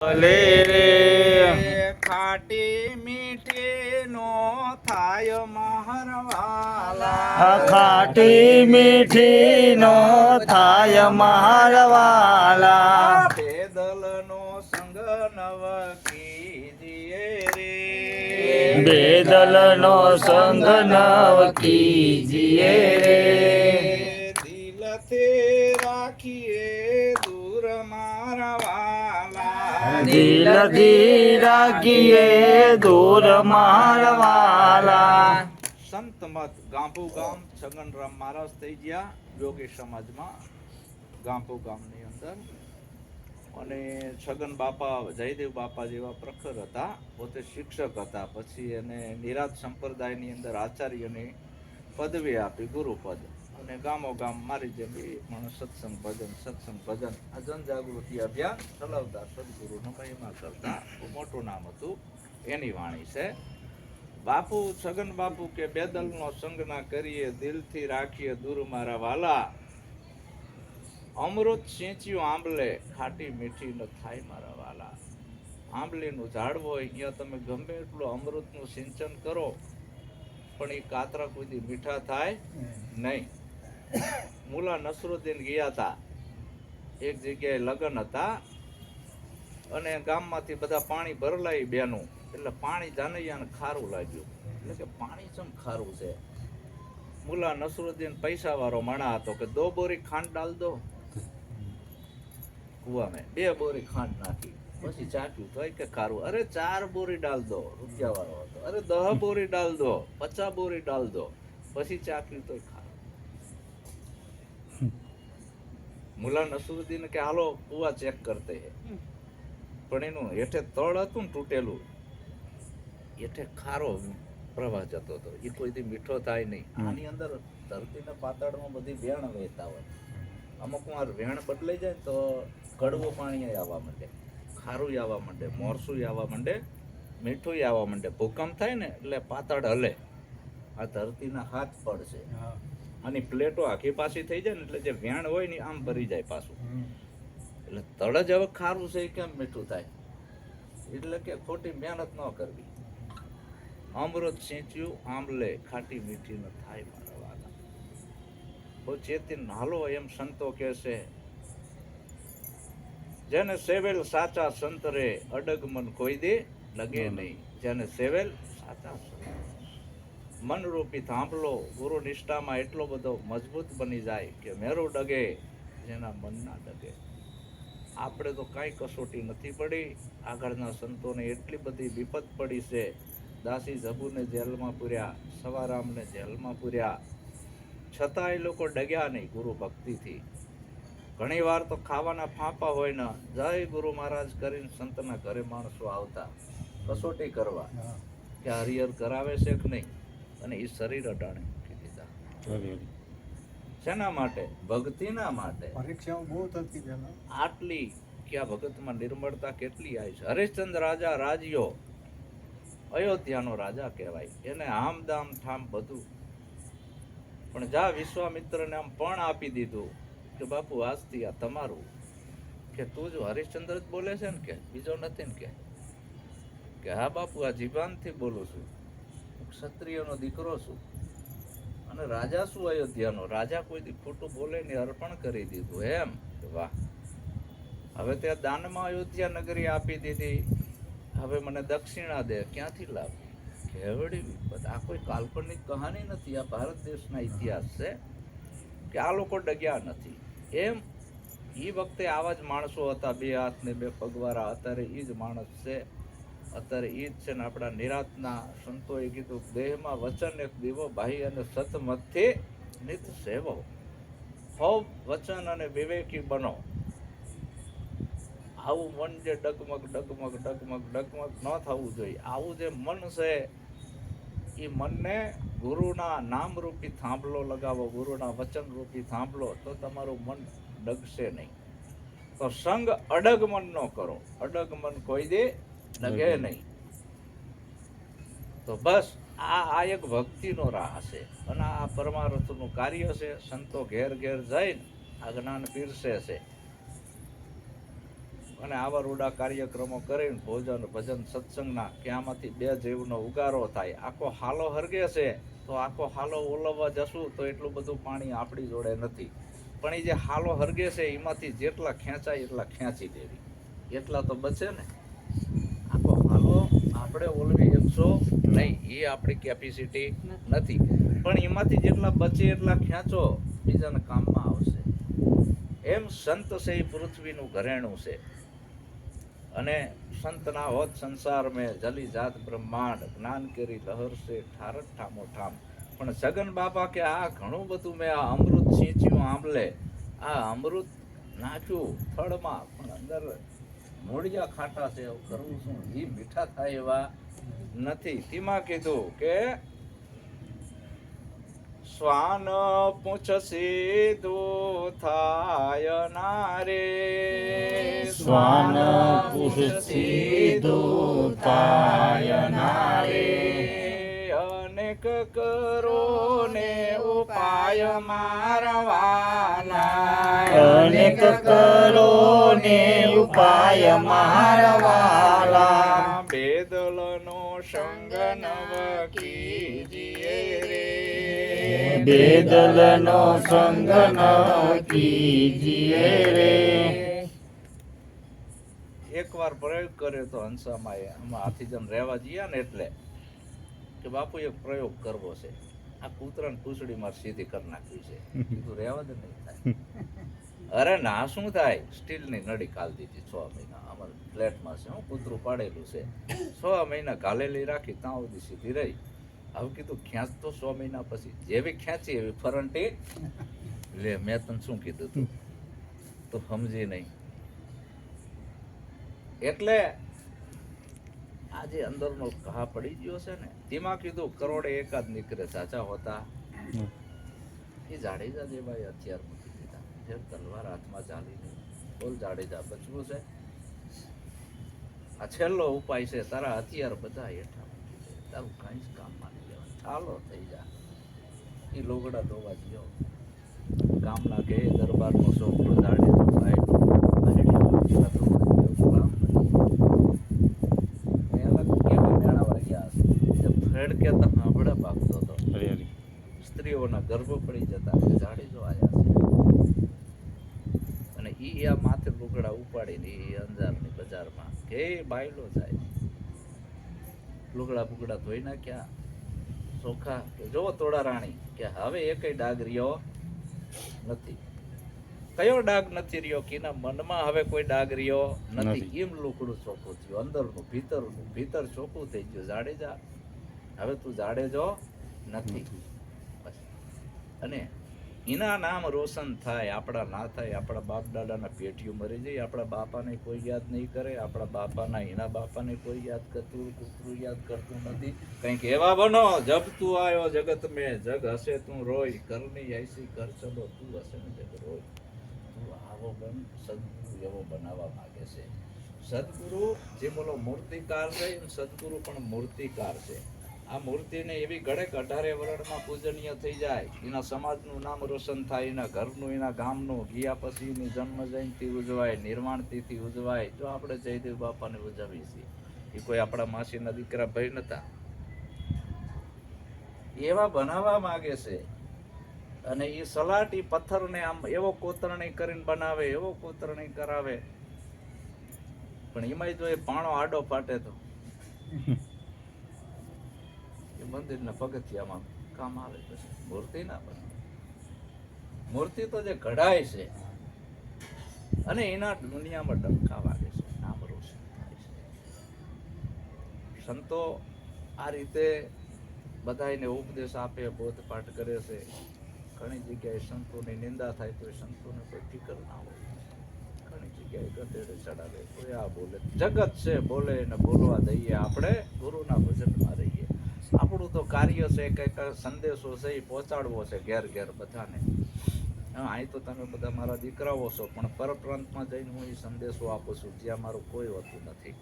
લે રે. ખાટી મીઠી નો થાય મહારવાલા ખાટી મીઠી નો થાય મહારવાલા બેદલ નો સંગ નવ કીજીએ રે. બેદલ નો સંગ નવ કીજીએ રે. મારવાલા દિલથી રાખીએ દૂર મારવાલા. સંત મત ગાંભુ ગામ છગનરામ મહારાજ થઈ ગયા યોગી સમાજમાં. ગાંભુ ગામની અંદર. અને છગન બાપા જયદેવ બાપા જેવા પ્રખર હતા. પોતે શિક્ષક હતા. પછી એને નિરાત સંપ્રદાયની અંદર આચાર્યની પદવી આપી ગુરુપદ. અને ગામો ગામ મારી જેમ એ માણસ સત્સંગ ભજન સત્સંગ ભજન આ જનજાગૃતિ અભિયાન ચલાવતા સદગુરુનો મહિમા કરતા મોટું નામ હતું. એની વાણી છે બાપુ છગન બાપુ કે બેદલનો સંગ ના કરીએ દિલથી રાખીએ દૂર મારા વાલા. અમૃત સિંચ્યું આંબલે ખાટી મીઠી ન થાય મારા વાલા. આંબલીનું ઝાડ હોય અહીંયા તમે ગમે એટલું અમૃતનું સિંચન કરો પણ એ કાતરા કોઈ મીઠા થાય નહીં. મુલા નસરુદ્દીન ગયા હતા. એક જગ્યાએ લગ્ન હતા અને ગામમાંથી બધા પાણી ભરલાઈ બેનું. એટલે પાણી જાનૈયાને ખારું લાગ્યું. એટલે કે પાણી ચમ ખારું છે? મુલા નસરુદ્દીન પૈસા વાળો માણા હતો કે દો બોરી ખાંડ ડાલ દો. કુવામાં બે બોરી ખાંડ નાખી. પછી ચાટ્યું તો કે ખારું. અરે ચાર બોરી ડાલ દો, રૂપિયાવાળો હતો. અરે દહ બોરી ડાલ દો, પચાસ બોરી ડાલ દો. પછી ચાટ્યું તો ખારું. મુલા નસરુદ્દીન કે હાલો કુવા ચેક કરતે હે. પણ એનું હેઠે તળ હતું ને તૂટેલું. હેઠે ખારો પ્રવાહ જતો હતો. એ કોઈથી મીઠો થાય નહીં. આની અંદર ધરતીના પાતાળમાં બધી વેણ વહેતા હોય. અમુક વાર વેણ બદલાઈ જાય ને તો કડવું પાણી આવવા માંડે ખારું આવવા માંડે મોરસું આવવા માંડે મીઠું આવવા માંડે. ભૂકંપ થાય ને એટલે પાતાળ હલે. આ ધરતીના હાથ પડશે આની પ્લેટો આખી પાછી થઈ જાય ને એટલે જે વેણ હોય ને આમ ભરી જાય પાછું. એટલે તળ જ હવે ખારું છે કેમ મીઠું થાય? એટલે કે ખોટી મહેનત ન કરવી. અમૃત સિંચ્યું આંબલે ખાટી મીઠી ન થાય મારા વાલા. બહુ ચેતી નાલો એમ સંતો કહે છે જેને સેવેલ સાચા સંતરે અડગ મન કોઈ દે લગે નહીં. જેને સેવેલ સાચા સંત મનરૂપી થાંભલો ગુરુ નિષ્ઠામાં એટલો બધો મજબૂત બની જાય કે મેરું ડગે જેના મન ના ડગે. આપણે તો કાંઈ કસોટી નથી પડી. આગળના સંતોને એટલી બધી વિપત પડી છે. દાસી જબુને જેલમાં પૂર્યા સવારામને જેલમાં પૂર્યા. છતાં એ લોકો ડગ્યા નહીં ગુરુ ભક્તિથી. ઘણી વાર તો ખાવાના ફાંપા હોય ને જય ગુરુ મહારાજ કરીને સંતના ઘરે માણસો આવતા. કસોટી કરવા. કે હરિહર કરાવે છે કે નહીં? અને એ શરીર અટાણે મૂકી દીધા. શેના માટે? ભક્તિના માટે. પરીક્ષાઓ બહુ થતી આટલી કે આ ભગતમાં નિર્મળતા કેટલી આવી છે? હરિશ્ચંદ્ર રાજા રાજ્યો. અયોધ્યાનો રાજા કહેવાય. એને આમ દામ ઠામ બધું. પણ જા વિશ્વામિત્રને આમ પણ આપી દીધું કે બાપુ આજથી આ તમારું. કે તું જો હરિશ્ચંદ્ર જ બોલે છે ને કે? બીજો નથી ને કે હા બાપુ આ જીભાનથી બોલું છું. ક્ષત્રિયનો દીકરો છું. અને રાજા શું અયોધ્યાનો? રાજા કોઈ ખોટું બોલે ને અર્પણ કરી દીધું એમ? વાહ. હવે તે દાનમાં અયોધ્યા નગરી આપી દીધી. હવે મને દક્ષિણા દે. ક્યાંથી લાવી? કેવડી વિપત આ કોઈ કાલ્પનિક કહાની નથી. આ ભારત દેશના ઇતિહાસ છે કે આ લોકો ડગ્યા નથી. એમ? એ વખતે આવા જ માણસો હતા. બે હાથ ને બે પગવાળા અત્યારે એ જ માણસ છે. અત્યારે એ જ છે ને આપણા નિરાતના સંતોએ કીધું, દેહમાં વચન એક દીવો ભાઈ અને સતમતથી નિત સેવો. હોવ વચન અને વિવેકી બનો. આવું મન જે ડગમગ ડગમગ ડગમગ ડગમગ ન થવું જોઈએ. આવું જે મન છે એ મનને ગુરુના નામરૂપી થાંભલો લગાવો, ગુરુના વચન રૂપી થાંભલો, તો તમારું મન ડગશે નહીં. તો સંગ અડગ મન નો કરો. અડગ મન કોઈ દે ડગે નહીં. તો બસ આ આ એક ભક્તિનો રાહ છે. અને આ પરમાર્થનું કાર્ય છે. સંતો ઘેર ઘેર જઈને આ જ્ઞાન પીરસે છે. અને આવા રૂડા કાર્યક્રમો કરીને ભોજન ભજન સત્સંગના કે આમાંથી બે જીવનો ઉગારો થાય. આખો હાલો હરગે છે તો આખો હાલો ઓલવવા જશું તો એટલું બધું પાણી આપણી જોડે નથી. પણ એ જે હાલો હરગે છે એમાંથી જેટલા ખેંચાય એટલા ખેંચી દેવી. એટલા તો બચે ને. આપણે ઓલવી શકશો નહીં એ આપણી કેપેસિટી નથી. પણ એમાંથી જેટલા બચે એટલા ખેંચો બીજાના કામમાં આવશે. એમ સંત છે એ પૃથ્વીનું ઘરેણું છે. અને સંતના હોત સંસાર મેં જલી જાત બ્રહ્માંડ જ્ઞાન કેરી લહર છે ઠારક ઠામો ઠામ. પણ જગન બાપા કે આ ઘણું બધું મેં આ અમૃત સિંચ્યું આંબલે આ અમૃત નાખ્યું થળમાં પણ અંદર મૂળિયા ખાટા છે કરવું શું એ મીઠા થાય એવા નથી. તેમાં કીધું કે શ્વાન પૂછસી સીધું થાય નારે શ્વાન પૂછસી થાય નારે. અનેક કરો ને ઉપાય મારવાના અનેક કરો ને ઉપાય મારવાલા. બેદલનો સંગ નવ કીજીએ રે. બેદલનો સંગ નવ કીજીએ રે. એકવાર પ્રયોગ કર્યો તો હંસામાએ આમાં હાથીજન રહેવા જઈએ ને એટલે કે બાપુ એક પ્રયોગ કરવો છે. આ કૂતરાને પૂંછડી માર સીધી કરી નાખવી છે. કીધું રહેવા જ નહીં થાય. અરે ના શું થાય? સ્ટીલની નળી કાલ દીધી છ મહિના અમારે ફ્લેટમાં છે હું કૂતરું પાડેલું છે. છ મહિના ઘાલેલી રાખી ત્યાં સુધી સીધી રહી. હવે કીધું ખેંચ તો છ મહિના પછી. જેવી ખેંચી એવી ફરંટી. લે મેં તને શું કીધું તું? તો સમજી નહીં. એટલે આ જે અંદરનો ઘા પડી ગયો છે ને તેમાં કીધું કરોડે એકાદ નીકળે સાચા હોતા. એ જાડેજા જેવા ભાઈ મૂકી દીધા તલવાર હાથમાં ચાલીને. બોલ જાડેજા બચવું છે? આ છેલ્લો ઉપાય છે તારા હથિયાર બધા હેઠા તારું કાંઈ જ કામમાં નહીં લેવાનું. ચાલો થઈ જા. એ લોગડા ધોવા ગયો. ગામના કે દરબારનો છોકરો જાડેજો સ્ત્રીઓના ગર્ભ પડી ગયો, કામ નહીં. એ અલગ કેવા મેળાવા ગયા હશે. જે ફ્રેડ કહેતા સાંભળે ભાગતો હતો સ્ત્રીઓના ગર્ભ પડી જતા કે જાડેજો આયા છે અને ઈ આ માથે લુગડા અંજારની બજારમાં કે બાયલો જાય. લુગડા બુગડા ધોઈ નાખ્યા. ચોખા કે જોવો તોડા રાણી કે હવે એકેય ડાગ રહ્યો નથી. કયો ડાગ નથી રહ્યો કે એના મનમાં હવે કોઈ ડાગ રહ્યો નથી. નથી. એમ લુકડું ચોખ્ખું થયું. અંદરનું ભીતરનું ભીતર ચોખ્ખું થઈ ગયું. જાડેજા. હવે તું જાડેજો નથી. અને એના નામ રોશન થાય, આપણા ના થાય, આપણા બાપ દાદાના પેટીઓ મરી જાય, આપણા બાપાને કોઈ યાદ નહીં કરે, આપણા બાપાના એના બાપાને કોઈ યાદ કરતું, કૂતરું યાદ કરતું નથી. કંઈક એવા બનો જબ તું આવ્યો જગત મેં, જગ હશે તું રોય, ઘરની આઈસી ઘર ચલો, તું હશે ને જગ રોય. તું આવો બન, સદગુરુ એવો બનાવવા માંગે છે. સદગુરુ જે બોલો મૂર્તિકાર છે સદગુરુ પણ મૂર્તિકાર છે. આ મૂર્તિને એવી ગળેક અઢારે વરણમાં પૂજનીય થઈ જાય. એના સમાજનું નામ રોશન થાય, એના ઘરનું, એના ગામનું. ગયા પછી એની જન્મ જયંતિ ઉજવાય નિર્માણ તિથિ ઉજવાય. જો આપણે જયદેવ બાપાને ઉજવીએ છીએ, એ કોઈ આપણા માસીના દીકરા ભાઈ નતા. એવા બનાવવા માગે છે. અને એ સલાટી પથ્થરને આમ એવો કોતરણી કરીને બનાવે, એવો કોતરણી કરાવે. પણ એમાંય જો એ પાણો આડો ફાટે તો. મંદિરના પગથિયામાં કામ આવે પછી મૂર્તિ ના બને. મૂર્તિ તો જે ઘડાય છે, અને એના દુનિયામાં ડંકા વાગે છે, નામ રોશન થાય છે. સંતો આ રીતે બધાને ઉપદેશ આપે, બોધપાઠ કરે છે. ઘણી જગ્યાએ સંતોની નિંદા થાય તો એ સંતોને કોઈ ફિકર ના હોય. ઘણી જગ્યાએ ગધેડે ચડાવે કોઈ આ બોલે. જગત છે, બોલે ને બોલવા દઈએ આપણે, ગુરુના ભજનમાં રહીએ. આપણું તો કાર્ય છે, કંઈક સંદેશો છે, એ પહોંચાડવો છે ઘેર ઘેર બધાને. હા, અહીં તો તમે બધા મારા દીકરાઓ છો, પણ પરપ્રાંતમાં જઈને હું એ સંદેશો આપું છું, જ્યાં મારું કોઈ હોતું નથી.